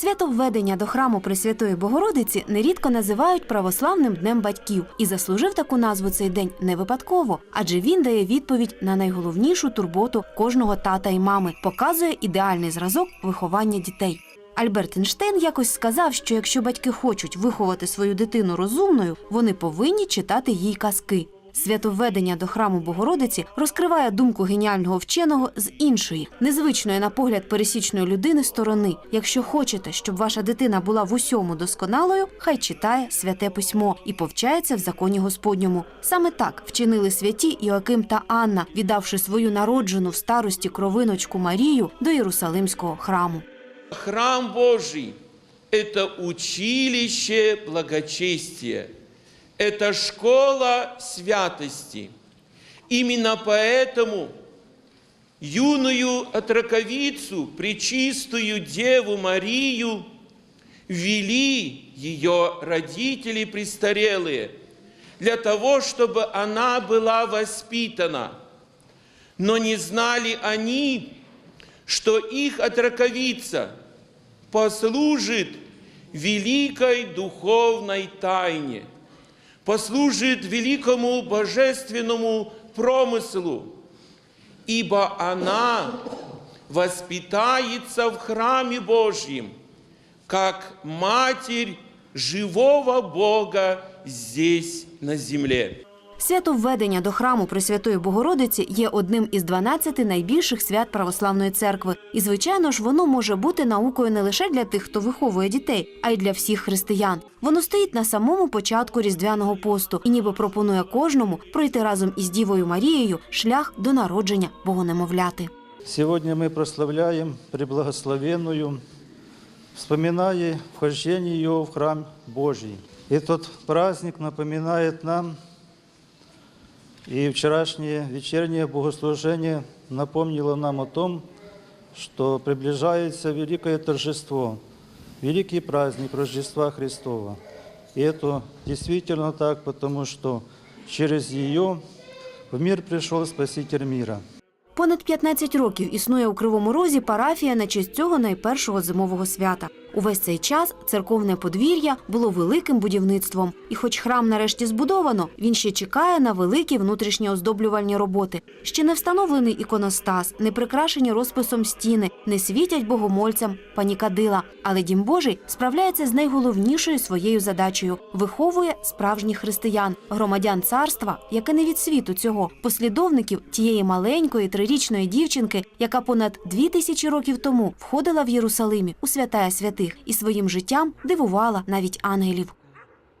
Свято введення до храму Пресвятої Богородиці нерідко називають православним днем батьків і заслужив таку назву цей день не випадково, адже він дає відповідь на найголовнішу турботу кожного тата і мами, показує ідеальний зразок виховання дітей. Альберт Ейнштейн якось сказав, що якщо батьки хочуть виховати свою дитину розумною, вони повинні читати їй казки. Святовведення до храму Богородиці розкриває думку геніального вченого з іншої, незвичної на погляд пересічної людини сторони. Якщо хочете, щоб ваша дитина була в усьому досконалою, хай читає святе письмо і повчається в законі Господньому. Саме так вчинили святі Іоаким та Анна, віддавши свою народжену в старості кровиночку Марію до Єрусалимського храму. Храм Божий – это училище благочестия, это школа святости. Именно поэтому юную отраковицу, пречистую Деву Марию, вели ее родители престарелые для того, чтобы она была воспитана. Но не знали они, что их отраковица послужит великой духовной тайне, послужит великому божественному промыслу, ибо она воспитается в храме Божьем, как Матерь живого Бога здесь на земле. Свято введення до храму Пресвятої Богородиці є одним із 12 найбільших свят православної церкви. І, звичайно ж, воно може бути наукою не лише для тих, хто виховує дітей, а й для всіх християн. Воно стоїть на самому початку різдвяного посту і ніби пропонує кожному пройти разом із Дівою Марією шлях до народження Богонемовляти. Сегодня мы прославляем Преблагословенную, вспоминая вхождение ее в храм Божий. Этот праздник напоминает нам, и вчерашнее вечернее богослужение напомнило нам о том, что приближается великое торжество, великий праздник Рождества Христова. И это действительно так, потому что через ее в мир пришел Спаситель мира. Понад 15 років існує у Кривому Розі парафія на честь цього найпершого зимового свята. Увесь цей час церковне подвір'я було великим будівництвом. І хоч храм нарешті збудовано, він ще чекає на великі внутрішні оздоблювальні роботи. Ще не встановлений іконостас, не прикрашені розписом стіни, не світять богомольцям панікадила. Але дім Божий справляється з найголовнішою своєю задачею виховує справжніх християн, громадян царства, яке не від світу цього, послідовників тієї маленької трирічної дівчинки, яка понад дві тисячі років тому входила в Єрусалимі у святая святих і своїм життям дивувала навіть ангелів.